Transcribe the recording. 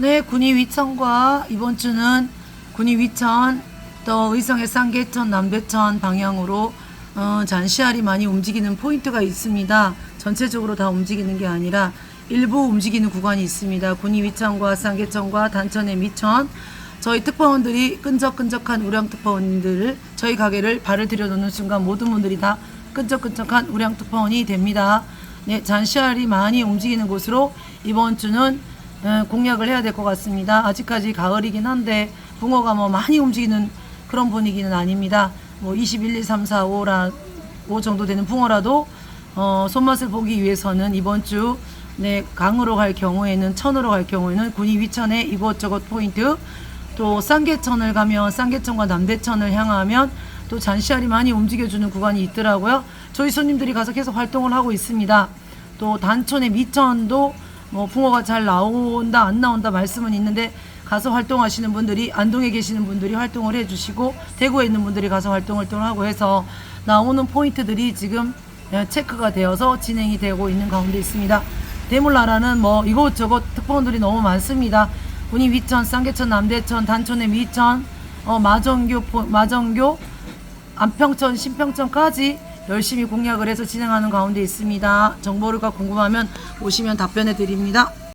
네, 군위 위천과 이번 주는 군위 위천, 또 의성의 쌍계천, 남대천 방향으로 어, 잔시알이 많이 움직이는 포인트가 있습니다. 전체적으로 다 움직이는 게 아니라 일부 움직이는 구간이 있습니다. 군위 위천과 쌍계천과 단천의 미천, 저희 특파원들이 끈적끈적한 우량 특파원들 저희 가게를 발을 들여놓는 순간 모든 분들이 다 끈적끈적한 우량 특파원이 됩니다. 네, 잔시알이 많이 움직이는 곳으로 이번 주는 어, 공략을 해야 될 것 같습니다. 아직까지 가을이긴 한데 붕어가 뭐 많이 움직이는 그런 분위기는 아닙니다. 뭐 21, 2, 3, 4, 5라 5 정도 되는 붕어라도 어, 손맛을 보기 위해서는 이번 주 네, 강으로 갈 경우에는 천으로 갈 경우에는 군이 위천에 이곳저곳 포인트 또 쌍계천을 가면 쌍계천과 남대천을 향하면 또 잔시알이 많이 움직여주는 구간이 있더라고요. 저희 손님들이 가서 계속 활동을 하고 있습니다. 또 단촌의 미천도 뭐 붕어가 잘 나온다 안 나온다 말씀은 있는데 가서 활동하시는 분들이 안동에 계시는 분들이 활동을 해주시고 대구에 있는 분들이 가서 활동을 또 하고 해서 나오는 포인트들이 지금 예, 체크가 되어서 진행이 되고 있는 가운데 있습니다. 대물나라는 뭐 이곳저곳 특파원들이 너무 많습니다. 군이 위천, 쌍계천, 남대천, 단촌의 미천, 어, 마정교, 포- 마정교, 안평천, 신평천까지 열심히 공략을 해서 진행하는 가운데 있습니다. 정보가 궁금하면 오시면 답변해 드립니다.